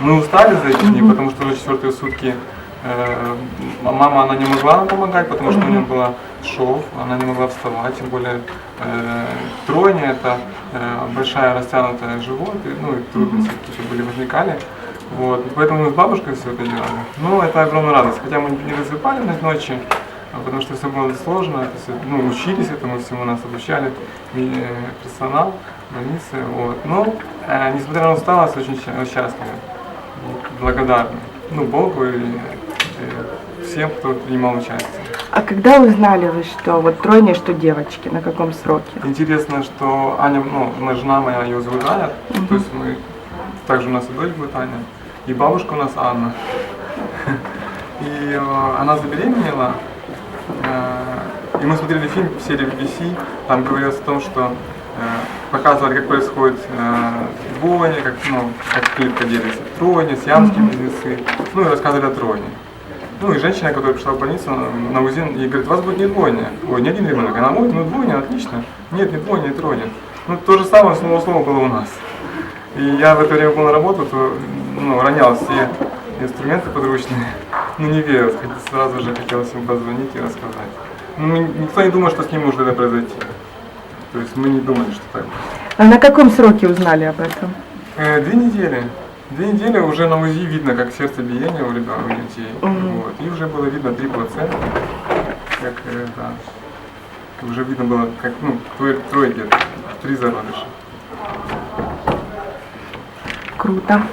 Мы устали за эти дни, потому что уже четвертые сутки э, мама она не могла нам помогать, потому что у нее было шов, она не могла вставать, тем более э, тройня это э, большая растянутая живот, и, ну и трудности какие-то были возникали. Вот, поэтому мы с бабушкой все это делали. Ну, это огромная радость. Хотя мы не засыпали на ночи, а потому что все было сложно, это всё, ну, учились этому всему, нас обучали э, персонал больницы. Вот. Но, э, несмотря на усталость, очень ща- счастливы, благодарны. Ну, Богу и, и всем, кто принимал участие. А когда узнали вы, что вот тройня, что девочки, на каком сроке? Интересно, что Аня, ну, моя жена моя, ее зовут Аня, то есть мы, также у нас и дочь будет Аня, и бабушка у нас Анна. И э, она забеременела, э, и мы смотрели фильм в серии BBC, там говорилось о том, что э, показывали, как происходит э, двойня, как, ну, как клетка делится, тройня, сиамские близнецы, ну и рассказывали о тройне. Ну и женщина, которая пришла в больницу на, УЗИ, и говорит, у вас будет не двойня. Ой, не один ребенок. Она, ой, ну двойня, отлично. Нет, не двойня, не тройня. Ну то же самое, слово слово было у нас. И я в это время был на работу, то ну, ронял все инструменты подручные. Ну не верил, сразу же хотелось ему позвонить и рассказать. Ну, никто не думал, что с ним может это произойти. То есть мы не думали, что так будет. А на каком сроке узнали об этом? Э, Две недели. Две недели уже на УЗИ видно, как сердцебиение у ребят, у детей. Мгм. Вот. И уже было видно три плацента, как э, да, уже видно было, как ну, трое, трое где-то, три зародыша. Круто.